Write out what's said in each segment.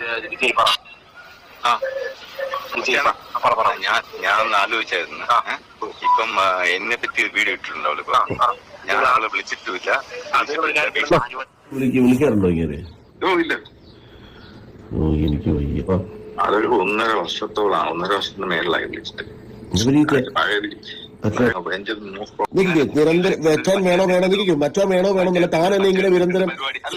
വിജയ് പറ ആ. വിജയ് പറ പറ. ഞാൻ ഞാൻ ഒന്ന് ആലോചിച്ചായിരുന്നു. ഇപ്പം എന്നെ പറ്റി ഒരു വീഡിയോ ഇട്ടിട്ടുണ്ടാവില്ല ഇപ്പൊ. ഞാൻ ആളെ വിളിച്ചിട്ടുമില്ല. വിളിക്കാറുണ്ടോ ഇങ്ങനെ? ഓ ഇല്ല. ഓ എനിക്ക് വയ്യ. ആ, അതൊരു ഒന്നര വർഷത്തോളാണ്. ഒന്നര വർഷത്തിന് മേളിലായി വിളിച്ചിട്ട്. ഇവർ ഈ കെ- പഴയ പക്ഷേ എന്റെ മോസ്റ്റ് നിൽക്കേ നിരന്തരം വെച്ചാൻ വേണോ വേണോ നിൽക്കും മറ്റോ വേണോ വേണോ എന്നല്ല താൻ എന്നെ ഇങ്ങനെ നിരന്തരം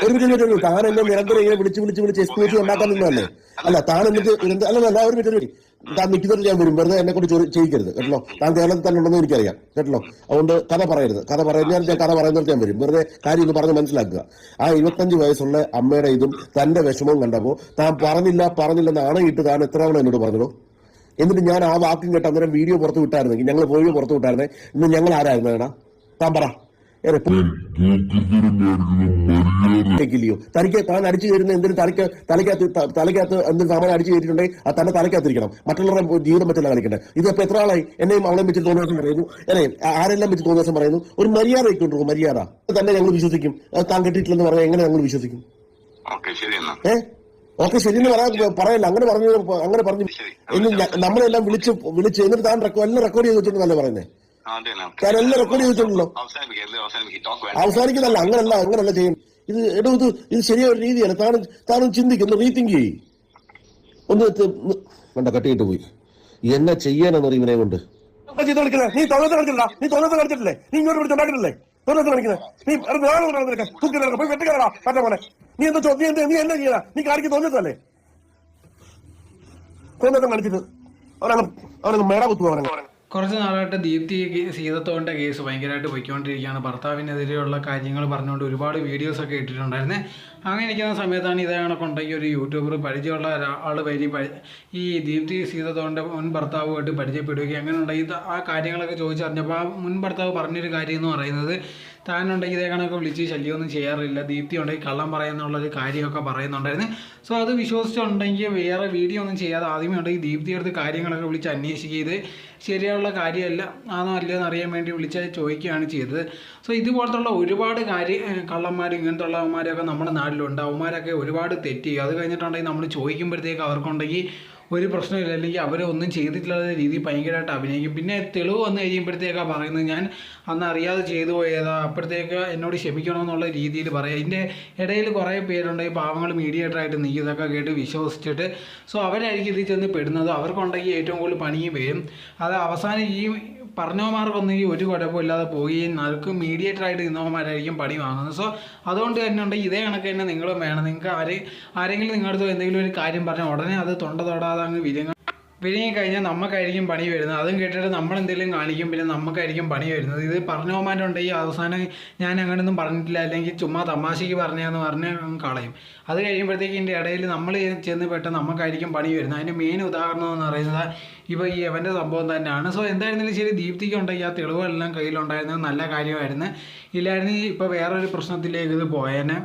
ഒരു മിനിറ്റ് താൻ എന്നെ നിരന്തരം ഇങ്ങനെ വിളിച്ച് വിളിച്ച് വിളിച്ച് എസ്റ്റിമേറ്റ് ഉണ്ടാക്കാൻ നിന്നല്ലേ അല്ല താൻ എന്നിട്ട് നിരന്തരം അല്ല അല്ല ഒരു മിനിറ്റ് താൻ മിക്കതും ഞാൻ വരും. വെറുതെ എന്നെ കൊണ്ട് ചോദിക്കരുത് ചെയ്യിക്കരുത് കേട്ടോ താൻ കേരളത്തിൽ തന്നെ ഉണ്ടെന്ന് എനിക്കറിയാം കേട്ടോ അതുകൊണ്ട് കഥ പറയരുത്. കഥ പറയുന്നതിന് ഞാൻ കഥ പറയുന്നിടത്ത് ഞാൻ വരും. വെറുതെ കാര്യം ഒന്ന് പറഞ്ഞ് മനസ്സിലാക്കുക. ആ ഇരുപത്തഞ്ച് വയസ്സുള്ള അമ്മയുടെ ഇതും തന്റെ വിഷമവും കണ്ടപ്പോൾ താൻ പറഞ്ഞില്ല പറഞ്ഞില്ലെന്ന് ആണയിട്ട് താൻ എത്ര തവണ എന്നോട് പറഞ്ഞോ എന്നിട്ട് ഞാൻ ആ വാക്കും കേട്ട് അന്നേരം വീഡിയോ പുറത്തു വിട്ടായിരുന്നെങ്കിൽ ഞങ്ങൾ പോയി പുറത്തു വിട്ടായിരുന്നെ. ഇന്ന് ഞങ്ങൾ ആരായിരുന്നു ഏടാ താൻ പറ. ില്ലയോ തനിക്ക് താൻ അടിച്ചു കയറുന്ന എന്തിനും തലയ്ക്ക് തലയ്ക്കകത്ത് തലയ്ക്കകത്ത് എന്തിനും സാമാനം അടിച്ചു കയറ്റിട്ടുണ്ടെങ്കിൽ അത് തന്നെ തലയ്ക്കകത്തിരിക്കണം. മറ്റുള്ളവരുടെ ജീവിതം പറ്റില്ല കളിക്കേണ്ടത് ഇതിപ്പോ എത്ര ആളായി? എന്നെയും അവളെയും വെച്ച് തോന്നിയ ദിവസം പറയുന്നു. എന്നെ ആരെല്ലാം വെച്ച് തോന്നിയ ദിവസം പറയുന്നു? ഒരു മര്യാദ ഇട്ടുണ്ടോ മര്യാദ? തന്നെ ഞങ്ങൾ വിശ്വസിക്കും. താൻ കിട്ടിയിട്ടില്ലെന്ന് പറഞ്ഞാൽ എങ്ങനെ ഞങ്ങൾ വിശ്വസിക്കും? ഓക്കെ ശരി എന്ന് പറയാൻ പറയല്ല അങ്ങനെ പറഞ്ഞു അങ്ങനെ പറഞ്ഞു. ഇനി നമ്മളെല്ലാം വിളിച്ച് വിളിച്ച് എന്നിട്ട് താൻ എല്ലാം റെക്കോർഡ് ചെയ്ത് വെച്ചിട്ടുണ്ടല്ലോ പറയുന്നത് ഞാൻ എല്ലാം റെക്കോർഡ് ചെയ്ത് വെച്ചിട്ടുണ്ടല്ലോ അവസാനിപ്പിക്കാം എല്ലാം അവസാനിപ്പിക്കാം. ടോക്ക് വേണ്ട. അവസാനിക്കുന്നല്ല അങ്ങനല്ല അങ്ങനല്ല ചെയ്യും. ഇത് എടോ ഇത് ഇത് ശരിയായ ഒരു രീതിയല്ല താനും താനും ചിന്തിക്കുന്നു റീതിങ്ക് ചെയ്യും. ഒന്ന് വേണ്ട കട്ടിയിട്ട് പോയി. എന്നെ ചെയ്യാനെന്നറിയ ഇവനെ കൊണ്ട്. നീ തോന്നത്ത് കളിച്ചില്ല നീ തോന്നത്ത് കളിച്ചിട്ടില്ലേ? നീ ഇങ്ങോട്ട് പിടിച്ചുണ്ടാക്കിട്ടില്ലേ തോന്നത്ത് കളിക്കുന്നത് നീ അത് വേറെ ഒരാളെ തൂക്കി നിനക്ക്. പോയി നീ എന്താ നീ എന്താ നീ എന്നാ നീ കാണിക്ക് തോന്നിയതല്ലേ? തോന്നത്തം കാണിച്ചിട്ട് അവനങ്ങ് അവനങ്ങ് മേട കുത്തുക അവനങ്ങ്. കുറച്ച് നാളായിട്ട് ദീപ്തി സീതത്തോന്റെ കേസ് ഭയങ്കരമായിട്ട് പോയിക്കൊണ്ടിരിക്കുകയാണ്. ഭർത്താവിനെതിരെയുള്ള കാര്യങ്ങൾ പറഞ്ഞുകൊണ്ട് ഒരുപാട് വീഡിയോസൊക്കെ ഇട്ടിട്ടുണ്ടായിരുന്നേ. അങ്ങനെ ഇരിക്കുന്ന സമയത്താണ് ഇതേ കണക്കുണ്ടെങ്കിൽ ഒരു യൂട്യൂബർ പരിചയമുള്ള ഒരാൾ വരി ഈ ദീപ്തി സീതത്തോന്റെ മുൻ ഭർത്താവുമായിട്ട് പരിചയപ്പെടുകയും അങ്ങനെ ഉണ്ടെങ്കിൽ ആ കാര്യങ്ങളൊക്കെ ചോദിച്ചറിഞ്ഞപ്പോൾ ആ മുൻ ഭർത്താവ് പറഞ്ഞൊരു കാര്യം എന്ന് പറയുന്നത് താനുണ്ടെങ്കിൽ ഇതേ കണക്ക് വിളിച്ച് ശല്യമൊന്നും ചെയ്യാറില്ല. ദീപ്തി ഉണ്ടെങ്കിൽ കള്ളം പറയുന്നുള്ളൊരു കാര്യമൊക്കെ പറയുന്നുണ്ടായിരുന്നു. സോ അത് വിശ്വസിച്ചുണ്ടെങ്കിൽ വേറെ വീഡിയോ ഒന്നും ചെയ്യാതെ ആദ്യമേ ഉണ്ടെങ്കിൽ ദീപ്തി അടുത്ത് കാര്യങ്ങളൊക്കെ വിളിച്ച് അന്വേഷിക്കുക ഇത് ശരിയുള്ള കാര്യമല്ല ആണോ അല്ലയോ അറിയാൻ വേണ്ടി വിളിച്ച് ചോദിക്കുകയാണ് ചെയ്തത്. സോ ഇതുപോലത്തുള്ള ഒരുപാട് കാര്യ കള്ളന്മാരും ഇങ്ങനത്തെ ഉള്ളവന്മാരൊക്കെ നമ്മുടെ നാട്ടിലുണ്ട്. അവന്മാരൊക്കെ ഒരുപാട് തെറ്റ് അത് കഴിഞ്ഞിട്ടുണ്ടെങ്കിൽ നമ്മൾ ചോദിക്കുമ്പോഴത്തേക്ക് അവർക്കുണ്ടെങ്കിൽ ഒരു പ്രശ്നമില്ല. അല്ലെങ്കിൽ അവരൊന്നും ചെയ്തിട്ടില്ലാത്ത രീതി ഭയങ്കരമായിട്ട് അഭിനയിക്കും. പിന്നെ തെളിവ് വന്നു കഴിയുമ്പോഴത്തേക്കാണ് പറയുന്നത് ഞാൻ അന്ന് അറിയാതെ ചെയ്തു പോയതാ. അപ്പോഴത്തേക്ക് എന്നോട് ക്ഷമിക്കണമെന്നുള്ള രീതിയിൽ പറയാം. ഇതിന്റെ ഇടയിൽ കുറേ പേരുണ്ട്. ഈ പാവങ്ങൾ മീഡിയേറ്ററായിട്ട് നീ ഇതൊക്കെ കേട്ട് വിശ്വസിച്ചിട്ട്. സോ അവരായിരിക്കും ഇതിൽ ചെന്ന് പെടുന്നത്. അവർക്കുണ്ടെങ്കിൽ ഏറ്റവും കൂടുതൽ പണിയും വരും. അത് അവസാനം ഈ പറഞ്ഞവന്മാർക്കൊന്നെങ്കിൽ ഒരു കുഴപ്പമില്ലാതെ പോവുകയും മീഡിയേറ്റർ ആയിട്ട് നിന്നവന്മാരായിരിക്കും പണി വാങ്ങുന്നത്. സോ അതുകൊണ്ട് തന്നെ ഉണ്ടെങ്കിൽ ഇതേ കണക്ക് തന്നെ നിങ്ങളും വേണം. നിങ്ങൾക്ക് ആരെ ആരെങ്കിലും നിങ്ങളുടെ അടുത്ത് എന്തെങ്കിലും ഒരു കാര്യം പറഞ്ഞാൽ ഉടനെ അത് തൊണ്ട തൊടാതെ അങ്ങ് വിരുങ്ങ വിഴുങ്ങി കഴിഞ്ഞാൽ നമുക്കായിരിക്കും പണി വരുന്നത്. അതും കേട്ടിട്ട് നമ്മൾ എന്തെങ്കിലും കാണിക്കും പിന്നെ നമുക്കായിരിക്കും പണി വരുന്നത്. ഇത് പറഞ്ഞവന്മാരുണ്ടെങ്കിൽ അവസാനം ഞാൻ അങ്ങനെയൊന്നും പറഞ്ഞിട്ടില്ല. അല്ലെങ്കിൽ ചുമ്മാ തമാശയ്ക്ക് പറഞ്ഞതെന്ന് പറഞ്ഞ് കളയും. അത് കഴിയുമ്പോഴത്തേക്ക് ഇതിന്റെ ഇടയിൽ നമ്മൾ ചെന്ന് പെട്ട നമുക്കായിരിക്കും പണി വരുന്നത്. അതിന്റെ മെയിൻ ഉദാഹരണം എന്ന് പറയുന്നത് ഇപ്പോൾ ഈ എവന്റെ സംഭവം തന്നെയാണ്. സോ എന്തായിരുന്നാലും ശരി ദീപ്തിക്ക് ഉണ്ടെങ്കിൽ ആ തെളിവുകളെല്ലാം കയ്യിലുണ്ടായിരുന്നത് നല്ല കാര്യമായിരുന്നു. ഇല്ലായിരുന്നെങ്കിൽ ഇപ്പോൾ വേറൊരു പ്രശ്നത്തിലേക്ക് ഇത് പോയേനെ.